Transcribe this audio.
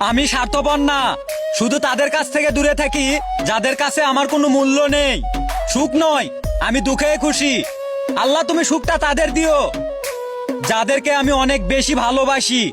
আমি স্বার্থপর না। শুধু তাদের কাছ থেকে দূরে থাকি, যাদের কাছে আমার কোনো মূল্য নেই। সুখ নয়, আমি দুঃখে খুশি। আল্লাহ, তুমি সুখটা তাদের দিও। যাদেরকে আমি অনেক বেশি ভালোবাসি।